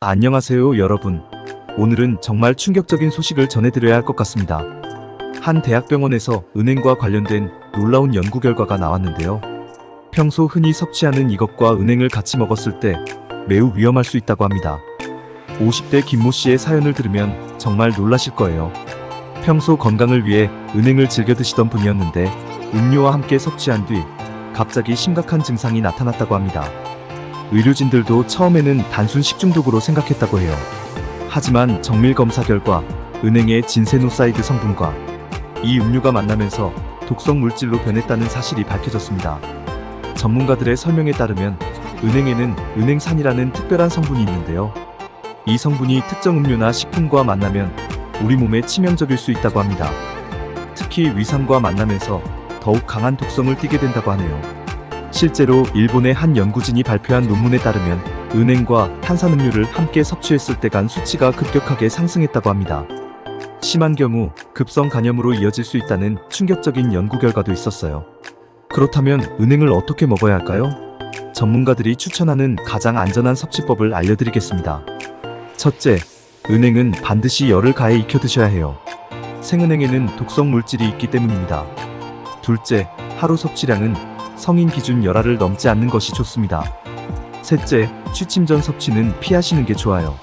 안녕하세요, 여러분. 오늘은 정말 충격적인 소식을 전해드려야 할 것 같습니다. 한 대학병원에서 은행과 관련된 놀라운 연구 결과가 나왔는데요. 평소 흔히 섭취하는 이것과 은행을 같이 먹었을 때 매우 위험할 수 있다고 합니다. 50대 김모 씨의 사연을 들으면 정말 놀라실 거예요. 평소 건강을 위해 은행을 즐겨 드시던 분이었는데 음료와 함께 섭취한 뒤 갑자기 심각한 증상이 나타났다고 합니다. 의료진들도 처음에는 단순 식중독으로 생각했다고 해요. 하지만 정밀 검사 결과 은행의 진세노사이드 성분과 이 음료가 만나면서 독성 물질로 변했다는 사실이 밝혀졌습니다. 전문가들의 설명에 따르면 은행에는 은행산이라는 특별한 성분이 있는데요. 이 성분이 특정 음료나 식품과 만나면 우리 몸에 치명적일 수 있다고 합니다. 특히 위산과 만나면서 더욱 강한 독성을 띠게 된다고 하네요. 실제로 일본의 한 연구진이 발표한 논문에 따르면 은행과 탄산음료를 함께 섭취했을 때 간 수치가 급격하게 상승했다고 합니다. 심한 경우 급성 간염으로 이어질 수 있다는 충격적인 연구 결과도 있었어요. 그렇다면 은행을 어떻게 먹어야 할까요? 전문가들이 추천하는 가장 안전한 섭취법을 알려드리겠습니다. 첫째, 은행은 반드시 열을 가해 익혀 드셔야 해요. 생은행에는 독성 물질이 있기 때문입니다. 둘째, 하루 섭취량은 성인 기준 열알을 넘지 않는 것이 좋습니다. 셋째, 취침 전 섭취는 피하시는 게 좋아요.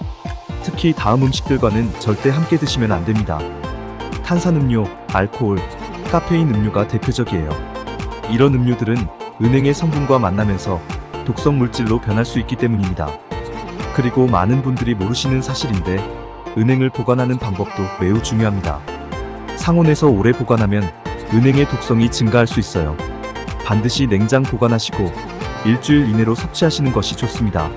특히 다음 음식들과는 절대 함께 드시면 안 됩니다. 탄산음료, 알코올, 카페인 음료가 대표적이에요. 이런 음료들은 은행의 성분과 만나면서 독성 물질로 변할 수 있기 때문입니다. 그리고 많은 분들이 모르시는 사실인데 은행을 보관하는 방법도 매우 중요합니다. 상온에서 오래 보관하면 은행의 독성이 증가할 수 있어요. 반드시 냉장 보관하시고 일주일 이내로 섭취하시는 것이 좋습니다.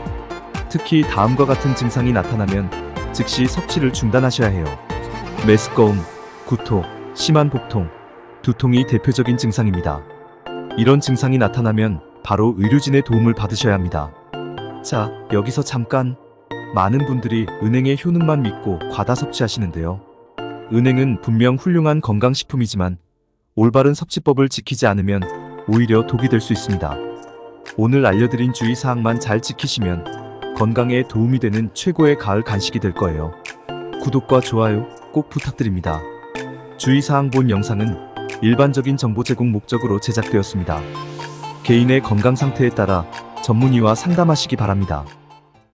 특히 다음과 같은 증상이 나타나면 즉시 섭취를 중단하셔야 해요. 메스꺼움, 구토, 심한 복통, 두통이 대표적인 증상입니다. 이런 증상이 나타나면 바로 의료진의 도움을 받으셔야 합니다. 자, 여기서 잠깐. 많은 분들이 은행의 효능만 믿고 과다 섭취하시는데요. 은행은 분명 훌륭한 건강식품이지만 올바른 섭취법을 지키지 않으면 오히려 독이 될 수 있습니다. 오늘 알려드린 주의사항만 잘 지키시면 건강에 도움이 되는 최고의 가을 간식이 될 거예요. 구독과 좋아요 꼭 부탁드립니다. 주의사항 본 영상은 일반적인 정보 제공 목적으로 제작되었습니다. 개인의 건강 상태에 따라 전문의와 상담하시기 바랍니다.